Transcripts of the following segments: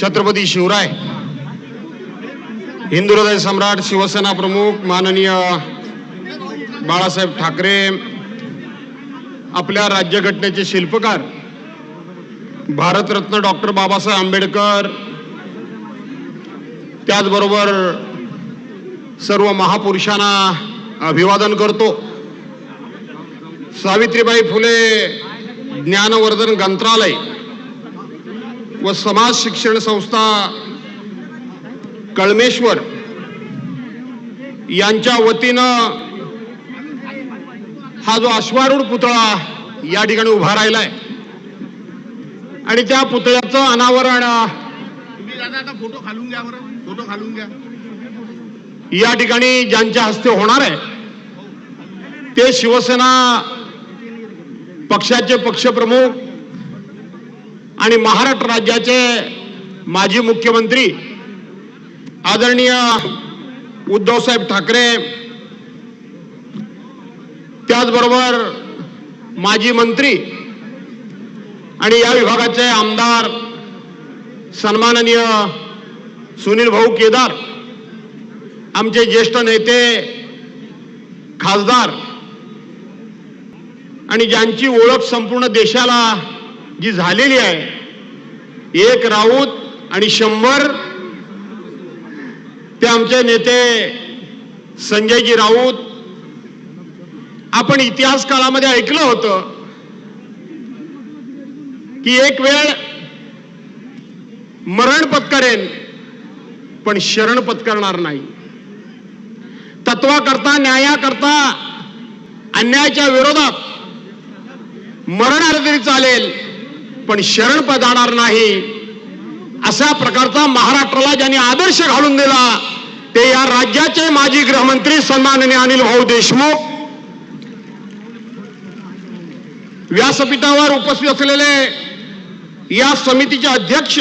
छत्रपती शिवराय हिंदू हृदय सम्राट शिवसेना प्रमुख माननीय बाळासाहेब ठाकरे आपल्या राज्यघटनेचे शिल्पकार भारतरत्न डॉक्टर बाबासाहेब आंबेडकर त्याचबरोबर सर्व महापुरुषांना अभिवादन करतो. सावित्रीबाई फुले ज्ञानवर्धन ग्रंथालय व समाज शिक्षण संस्था कळमेश्वर यांच्या वतीनं हा जो अश्वारूढ पुतळा या ठिकाणी उभा राहिलाय. आणि त्या पुतळ्याचं अनावरण तुम्ही दादा आता फोटो खालून घ्या बरं. फोटो खालून घ्या. या ठिकाणी ज्यांच्या हस्ते होणार आहे ते शिवसेना पक्षाचे पक्षप्रमुख आणि महाराष्ट्र राज्याचे माजी मुख्यमंत्री आदरणीय उद्धवसाहेब ठाकरे त्याचबरोबर माजी मंत्री आणि या विभागाचे आमदार सन्माननीय सुनील भाऊ केदार आमचे ज्येष्ठ नेते खासदार आणि ज्यांची ओळख संपूर्ण देशाला जी झालेली आहे. एक राऊत आणि शंभर ते आमचे नेते संजयजी राऊत. आपण इतिहास काळामध्ये ऐकलं होतं की एक वेळ मरण पत्करेन पण शरण पत्करणार नाही. तत्वाकरता न्यायाकरता अन्यायाच्या विरोधात मरण आलं तरी चालेल. पण शरण पदाणार नाही. अशा प्रकारचा महाराष्ट्राला ज्यांनी आदर्श घालून दिला ते या राज्याचे माजी गृहमंत्री सन्माननीय अनिल भाऊ देशमुख व्यासपीठावर उपस्थित असलेले या समितीचे अध्यक्ष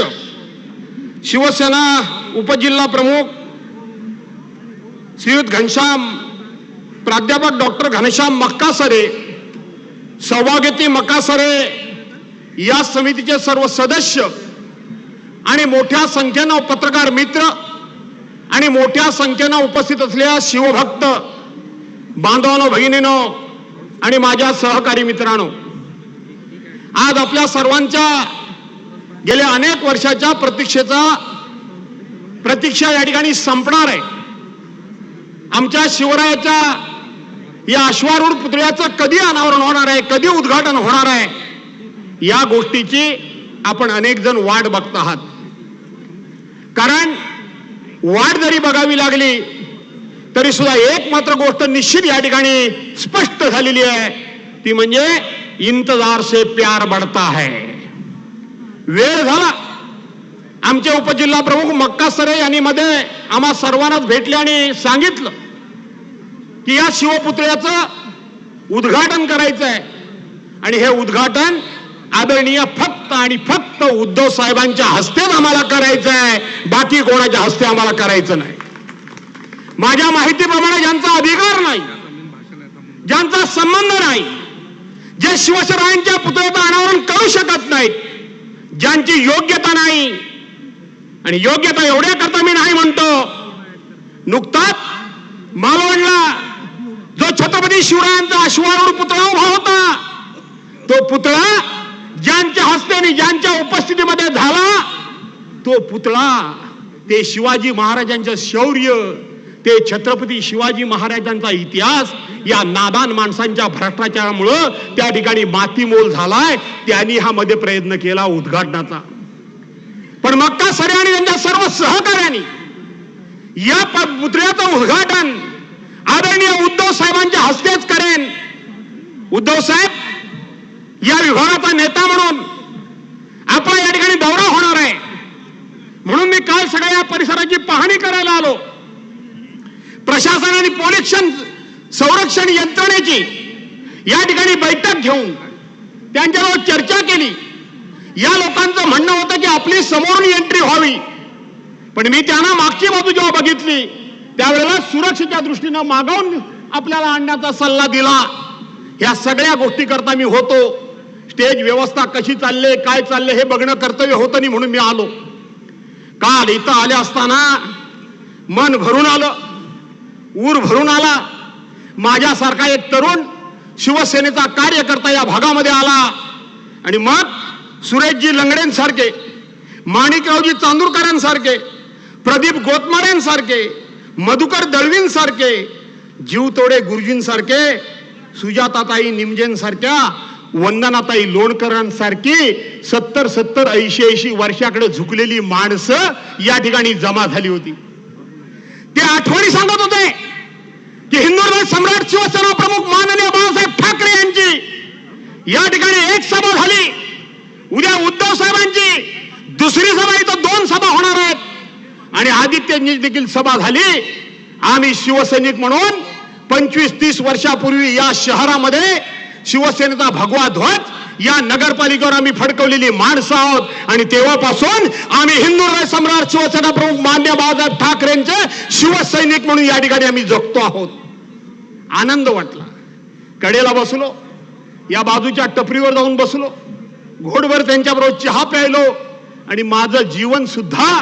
शिवसेना उपजिल्हा प्रमुख श्रीयुत घनश्याम प्राध्यापक डॉक्टर घनश्याम मक्कासरे सौभाग्यती मक्कासरे या समितीचे सर्व सदस्य आणि मोठ्या संख्येनं पत्रकार मित्र आणि मोठ्या संख्येनं उपस्थित असलेल्या शिवभक्त बांधवानो भगिनीनो आणि माझ्या सहकारी मित्रांनो आज आपल्या सर्वांच्या गेल्या अनेक वर्षाच्या प्रतीक्षेचा प्रतीक्षा या ठिकाणी संपणार आहे. आमच्या शिवरायाच्या या अश्वारूढ पुतळ्याचं कधी अनावरण होणार आहे? कधी उद्घाटन होणार आहे? या गोष्टीची आपण अनेक जण वाट बघत आहात. कारण वाट जरी बघावी लागली तरी सुद्धा एक मात्र गोष्ट निश्चित या ठिकाणी स्पष्ट झालेली आहे. ती म्हणजे इंतजार से प्यार बढ़ता है वेळ झाला. आमचे उपजिल्हा प्रमुख मक्का सरे यांनी मध्ये आम्हा सर्वांनाच भेटले आणि सांगितलं की या शिवपुतळ्याचं उद्घाटन करायचं आहे आणि हे उद्घाटन आदरणीय फक्त आणि फक्त उद्धव साहेबांच्या हस्तेच आम्हाला करायचं आहे बाकी कोणाच्या हस्ते आम्हाला करायचं नाही. माझ्या माहितीप्रमाणे ज्यांचा अधिकार नाही ज्यांचा संबंध नाही जे शिवसेनांच्या पुतळ्याचं अनावरण करू शकत नाहीत ज्यांची योग्यता नाही आणि योग्यता एवढ्या करता मी नाही म्हणतो. नुकताच मालवणला जो छत्रपती शिवरायांचा अश्वारूढ पुतळा उभा होता तो पुतळा ज्यांच्या हस्ते ज्यांच्या उपस्थितीमध्ये झाला तो पुतळा ते शिवाजी महाराजांचं शौर्य ते छत्रपती शिवाजी महाराजांचा इतिहास या नादान माणसांच्या भ्रष्टाचारामुळं त्या ठिकाणी मातीमोल झालाय त्यांनी हा मध्ये प्रयत्न केला उद्घाटनाचा. पण मक्का सरे आणि त्यांच्या सर्व सहकार्यांनी या पुतळ्याचं उद्घाटन आदरणीय उद्धव साहेबांच्या हस्तेच करेन. उद्धव साहेब या विभागाचा नेता म्हणून आपला या ठिकाणी दौरा होणार आहे. म्हणून मी काल सगळ्या या परिसराची पाहणी करायला आलो. प्रशासन आणि पोलीस संरक्षण यंत्रणेची या ठिकाणी बैठक घेऊन त्यांच्याबरोबर चर्चा केली. या लोकांचं म्हणणं होतं की आपली समोरून एंट्री व्हावी. पण मी त्यांना मागची बाजू जेव्हा बघितली त्यावेळेला सुरक्षेच्या दृष्टीनं मागवून आपल्याला आणण्याचा सल्ला दिला. ह्या सगळ्या गोष्टी करता मी होतो. स्टेज व्यवस्था कशी चालले काय चालले हे बघणं कर्तव्य होतं नाही म्हणून मी आलो. काल इथं आले असताना मन भरून आलं ऊर भरून आला. माझ्यासारखा एक तरुण शिवसेनेचा कार्यकर्ता या भागामध्ये आला. आणि मग सुरेशजी लंगडेंसारखे माणिकरावजी चांदूरकरांसारखे प्रदीप गोतमारेंसारखे मधुकर दळवींसारखे जीवतोडे गुरुजींसारखे सुजाताताई निमजेंसारख्या वंदनाताई लोणकरांसारखी सत्तर सत्तर ऐंशी ऐंशी वर्षाकडे झुकलेली माणसं या ठिकाणी जमा झाली होती. ते आठवणी सांगत होते की हिंदुत्व सम्राट शिवसेना प्रमुख माननीय बाळासाहेब ठाकरे यांची. या ठिकाणी एक सभा झाली. उद्या उद्धव साहेबांची. दुसरी सभा इथं दोन सभा होणार आहेत. आणि आदित्यांची देखील सभा झाली. आम्ही शिवसैनिक म्हणून पंचवीस तीस वर्षापूर्वी या शहरामध्ये शिवसेनेचा भगवा ध्वज या नगरपालिकेवर आम्ही फडकवलेली माणसं आहोत. आणि तेव्हापासून आम्ही हिंदू सम्राट शिवसेना प्रमुख मान्य बाळासाहेब ठाकरेंचे शिवसैनिक म्हणून या ठिकाणी आम्ही जगतो आहोत. आनंद वाटला. कडेला बसलो या बाजूच्या टपरीवर जाऊन बसलो घोडभर त्यांच्याबरोबर चहा प्यायलो आणि माझं जीवन सुद्धा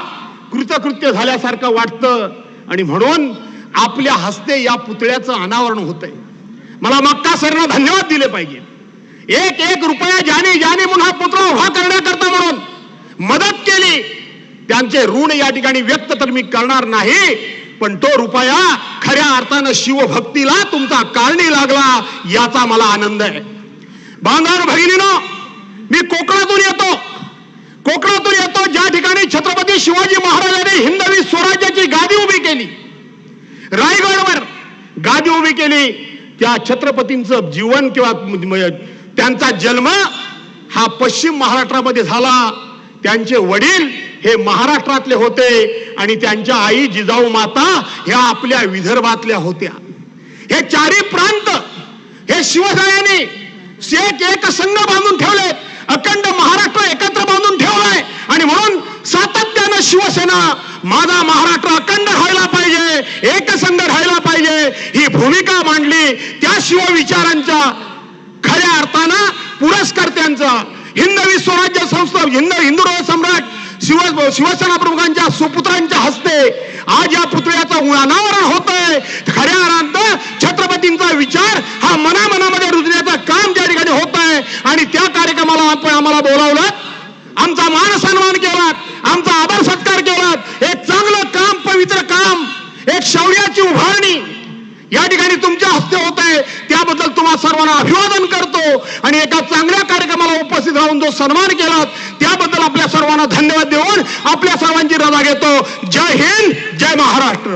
कृतकृत्य झाल्यासारखं वाटतं. आणि म्हणून आपल्या हस्ते या पुतळ्याचं अनावरण होतंय. मला मक्का सरनं धन्यवाद दिले पाहिजे. एक एक रुपया ज्याने ज्याने म्हणून हा पुतळा उभा करण्याकरता म्हणून मदत केली त्यांचे ऋण या ठिकाणी व्यक्त तर मी करणार नाही पण तो रुपया खऱ्या अर्थानं शिवभक्तीला तुमचा कारणी लागला याचा मला आनंद आहे. बांधव भगिनीनो मी कोकणातून येतो. कोकणातून येतो ज्या ठिकाणी छत्रपती शिवाजी महाराजांनी हिंदवी स्वराज्याची गादी उभी केली. रायगडवर गादी उभी केली. त्या छत्रपतींचं जीवन किंवा त्यांचा जन्म हा पश्चिम महाराष्ट्रामध्ये झाला. त्यांचे वडील हे महाराष्ट्रातले होते आणि त्यांच्या आई जिजाऊ माता ह्या आपल्या विदर्भातल्या होत्या. हे चारी प्रांत हे शिवसेनेने एक एक संघ बांधून ठेवले अखंड महाराष्ट्र एकत्र बांधून ठेवलाय आणि म्हणून सातत्यानं शिवसेना माझा महाराष्ट्र अखंड राहायला पाहिजे एकसंघ राहायला ही भूमिका मांडली. त्या शिवविचारांच्या खऱ्या अर्थानं पुरस्कर्त्यांचा हिंदवी स्वराज्य संस्था हिंद हिंदू सम्राट शिव शिवसेना प्रमुखांच्या सुपुत्रांच्या हस्ते आज या पुतळ्याचं अनावरण होत आहे खऱ्या अर्थ छत्रपतींचा विचार हा मनामनामध्ये रुजण्याचं काम त्या ठिकाणी होत आहे आणि त्या कार्यक्रमाला आपण आम्हाला बोलावलं. आमचा मान सन्मान केला आमचा आदर सत्कार केला एक चांगलं काम पवित्र काम एक शौर्याची उभारणी. या ठिकाणी तुमच्या हस्ते होत आहे. त्याबद्दल तुम्हा सर्वांना अभिवादन करतो. आणि एका चांगल्या कार्यक्रमाला उपस्थित राहून जो सन्मान केला त्याबद्दल आपल्या सर्वांना धन्यवाद देऊन आपल्या सर्वांची रजा घेतो. जय हिंद जय महाराष्ट्र.